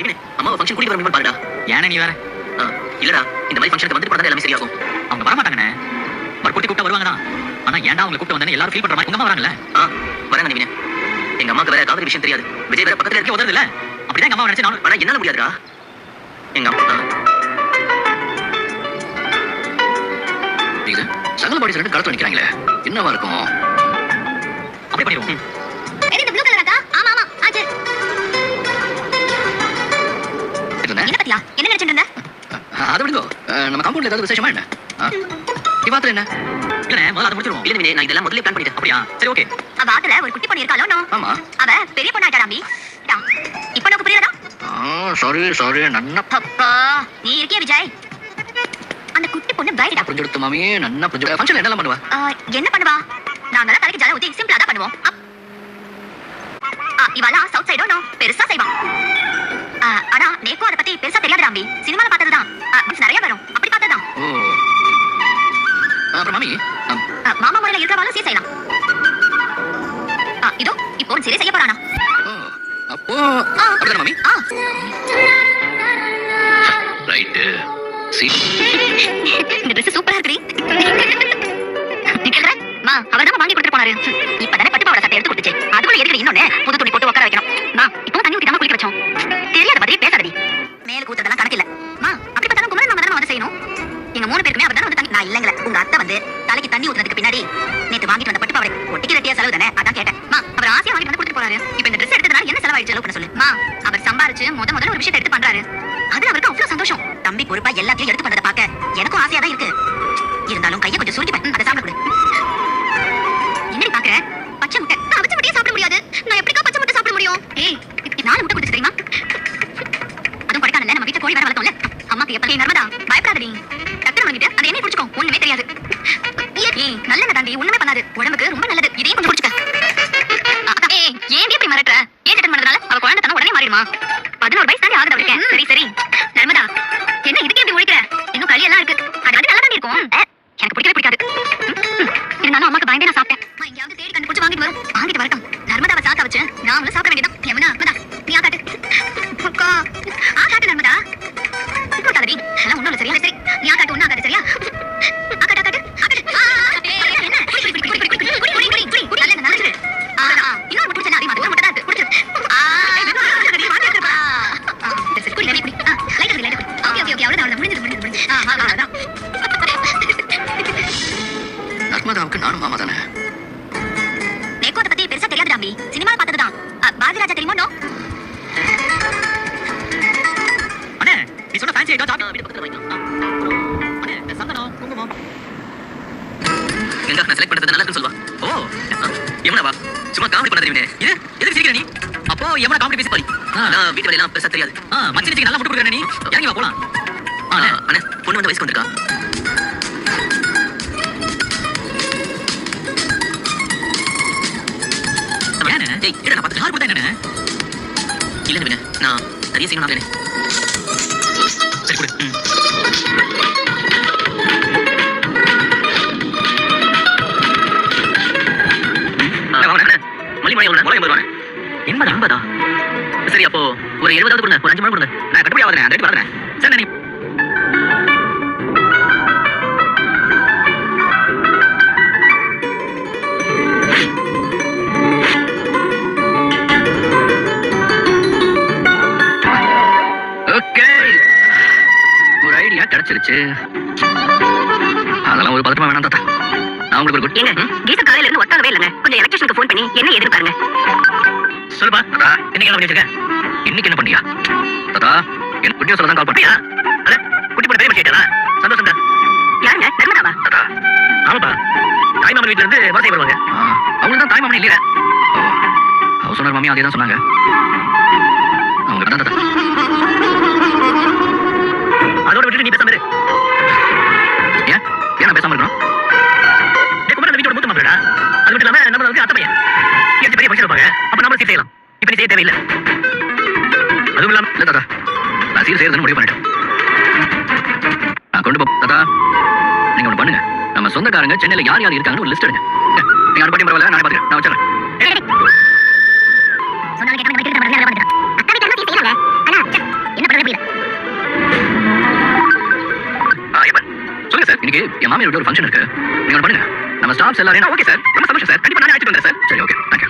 இனிமே அம்மாவை ஃபங்க்ஷன் கூட்டி வர பாருடா. ஏன்னா நீ வேற? இல்லடா இந்த மாதிரி ஃபங்க்ஷனுக்கு வந்து போனா எல்லாமே சரியாகும். அவங்க வரமாட்டாங்கண்ணே ஒரு குட்டி கூப்பிட்டா வருவாங்க தான் ஆனா ஏன்டா அவங்க கூப்பிட்டு வந்தேன்னு எல்லாரும் ஃபீல் பண்ற மாதிரி உங்க அம்மா வராங்கல்ல? ஆ வரேங்க நிவினே. எங்க அம்மாக்கு வேற காதல் விஷயம் தெரியாது. விஜய் வேற பக்கத்துல இருக்க உதறது இல்ல அப்படிதான் எங்க அம்மா நினைச்சு நானும். ஆனா என்னால முடியாதுடா. எங்க அம்மா சகல பாடிஸ் ரெண்டு களத்துல நிக்கிறாங்களே. என்னவா இருக்கும்? அப்படி பண்ணிடுவோம். அதை விடுங்க. அஹ், நம்ம காம்பவுண்ட்ல ஏதாவது விசேஷமா என்ன? ஆ? நீ பாத்துல என்ன? இல்லண்ணே முதல்ல அதை முடிச்சிருவோம். இல்ல நிவினே நான் இதெல்லாம் முதல்ல பிளான் பண்ணிட்டேன். அப்படியா? சரி ஓகே அவ ஆத்துல ஒரு குட்டி பொண்ணு இருக்காளோ நோ ஆமா. அவ பெரிய பொண்ணாட்டாடாம்பி இப்ப நமக்கு புரியுதா சாரி சாரி நன்னா அப்பா நீ இருக்கிய விஜய்? அந்த குட்டி பொண்ணு பிரைடா புரிஞ்செடுத்து மாமி நன்னா புரிஞ்சு ஃபங்க்ஷன்ல என்னலாம் பண்ணுவா? என்ன பண்ணுவா? நாங்கெல்லாம் தலைக்கு ஜலம் ஊத்தி சிம்பிளா தான் பண்ணுவோம். இவெல்லாம் சவுத் சைடோ பெருசா செய்வான் ஆனா நேக்கும் அதை பத்தி பெருசா தெரியாது ராம்பி சினிமால பார்த்ததுதான். முறையில இருக்கிறவாலும் சீ செய்யலாம். ஆ, இதோ இப்போ சரி செய்ய போறானா? ஓ, அப்போ ஆ. அப்படிதானே மாமி? ரைட்டு. இந்த Dress சூப்பரா இருக்குடி. நிக்கிறதா? மா அவர் தான் வாங்கி கொடுத்துட்டு போனாரு. இப்பதானே பட்டு பாவாடை சட்டை எடுத்து கொடுத்துச்சு. அதுக்குள்ள எதுக்கு இன்னொன்னு? புது துணி போட்டு உட்கார வைக்கணும். மா இப்போ தண்ணி ஊத்தி குளிக்க வச்சோம். தெரியாத மாதிரி பேசாதடி. மேல கூத்ததெல்லாம் கணக்கு வந்து தலைக்கு தண்ணி ஊத்துறதுக்கு பின்னாடி நேத்து வாங்கிட்டு வந்த பட்டு பாவடை ஒட்டிக்கு ரெட்டியா செலவு தானே? அதான் கேட்டேன். மா அவர் ஆசையா வாங்கிட்டு வந்து கொடுத்துட்டு போறாரு. இப்ப இந்த ட்ரெஸ் எடுத்ததுனால என்ன செலவாயிடுச்சு செலவு பண்ண சொல்லு. மா அவர் சம்பாரிச்சு முத முதல்ல ஒரு விஷயத்தை எடுத்து பண்றாரு. அது அவருக்கு அவ்வளவு சந்தோஷம். தம்பி பொறுப்பா எல்லாத்தையும் எடுத்து பண்றதை பார்க்க எனக்கும் ஆசையா தான் இருக்கு. இருந்தாலும் கையை கொஞ்சம் சுருட்டி அதை சாப்பிட கொடு. என்னடி பாக்குற? பச்சை முட்டை. நான் அவிச்ச முட்டையே சாப்பிட முடியாது. நான் எப்படிக்கா பச்சை முட்டை சாப்பிட முடியும்? ஏய் நாலு முட்டை கொடுத்து தெரியுமா? அதுவும் கொடைக்கானல்ல நம்ம வீட்டுல கோழி வர வளர்த்தோம்ல. அம்மாக்கு எப்ப நர்மதா பயப்படாதடி. டக்குனு வாங்கிட்டு அதை என்ன குடிச்சுக்கோ. ஒண்ணுமே தெரியாது. நல்ல நல்லெண்ணெய் தாண்டி ஒண்ணுமே பண்ணாது. உடம்புக்கு ரொம்ப நல்லது. இதையும் கொஞ்சம் குடிச்சுக்க ஏன் இப்படி மிரட்டுற? ஏன் அட்டன் பண்ணதுனால அவ குழந்தை தானே உடனே மாறிடுமா? பதினோரு வயசு தாண்டி ஆகுது அவருக்கு சரி சரி. நர்மதா என்ன இதுக்கு எப்படி முடிக்கிற இன்னும் களி எல்லாம் இருக்கு. அது நல்லா தாண்டி இருக்கும். எனக்கு பிடிக்கவே பிடிக்காது. இருந்தாலும் அம்மாக்கு பயந்தே நான் சாப்பிட்டேன். எங்கேயாவது தேடி கண்டுபிடிச்சு வாங்கிட்டு வரும் வாங்கிட்டு வரட்டும். நர்மதாவை சாத்த வச்சு நாமளும் சாப்பிட நர்மதாவுக்கு நானும் மாமா தானே? நேக்கோத்தை பத்தி பெருசா தெரியாது ராம்பி சினிமால பார்த்ததுதான். பாரதிராஜா தெரியுமோ நோ? அண்ணே நீ சொன்ன ஃபேன்சி ஐட்டம் சாப்பிட்டு வீட்டு பக்கத்துல வாங்கிக்கலாம் அண்ணே இந்த சந்தனம் குங்குமம். எங்க நான் செலக்ட் பண்றது நல்லா இருக்குன்னு சொல்வா ஓ எவனவா சும்மா காமெடி பண்ண தெரியுமே. இது எதுக்கு சிரிக்கிற நீ? அப்போ எவனா காமெடி பேசி பாரு நான் வீட்டு வேலையெல்லாம் பெருசா தெரியாது. ஆ மச்சினிக்கு நல்லா முட்டு கொடுக்குற நீ? இறங்கி வா போலாம். ஆ, அண்ணே ஆ, அண்ணே பொண்ணு வந்து வயசுக்கு வந்திருக்கா? ஏண்ணே ஏய் பார்த்து யார் கொடுத்தா இல்ல நான் நிறைய செய்யணும் நான் சரி கொடு. எவ்வளவு எண்பது ரூபாய் எண்பதா எண்பதா சரி அப்போ ஒரு எழுபதாவது கொடுங்க. ஒரு அஞ்சு மணி கொடுங்க. நான் கட்டுப்படி ஆகுதுண்ணே அந்த ரேட்டு பார்க்குறேன் சரி ஐடியா கிடைச்சிருச்சு அதெல்லாம் ஒரு பதட்டமா வேணாம் தாத்தா. நான் உங்களுக்கு ஒரு குட்டி ஏங்க கீதா காலையில இருந்து ஒத்தாகவே இல்லைங்க. கொஞ்சம் எலக்ட்ரிஷனுக்கு ஃபோன் பண்ணி என்ன எதுன்னு பாருங்க சொல்லுப்பா தாத்தா. இன்னைக்கு என்ன பண்ணி வச்சிருக்க இன்னைக்கு என்ன பண்ணியா? தாத்தா எனக்கு குட்டியை சொல்ல தான் கால் பண்ணியா? அட குட்டி பொண்ணு பெரிய மனுஷன் சந்தோஷம் தான் யாருங்க? நர்மதாவா? தாத்தா. ஆமாப்பா. தாய்மாமன் வீட்டுல இருந்து வரிசை வருவாங்க. ஆ, அவங்களுக்கு தான் தாய்மாமன் இல்லையா ஹவுஸ் ஓனர் மாமி அதே தான் சொன்னாங்க. அவங்க தான் தாத்தா. எட்டு பெரிய பைசா அப்ப நம்ம சீர் செய்யலாம். இப்ப நீ செய்ய தேவையில்ல. அதுவும் இல்லாம இல்ல தாத்தா நான் சீர் செய்யறது முடிவு பண்ணிட்டேன். கொண்டு போ தாத்தா. நீங்க ஒண்ணு பண்ணுங்க. நம்ம சொந்தக்காரங்க சென்னையில யார் யார் இருக்காங்கன்னு ஒரு லிஸ்ட் எடுங்க. நீங்க அனுப்பி பரவாயில்ல? நான் பாத்துக்கிறேன். நான் வச்சிடறேன். சொல்லுங்க சார். இன்னைக்கு என் மாமியோட ஒரு ஃபங்க்ஷன் இருக்கு. நீங்க ஒன்று பண்ணுங்க. நம்ம ஸ்டாஃப்ஸ் எல்லாரையும் ஓகே சார். ரொம்ப சந்தோஷம் சார். கண்டிப்பா நான் அழைச்சிட்டு வந்தேன் சார். சரி ஓகே தேங்க்யூ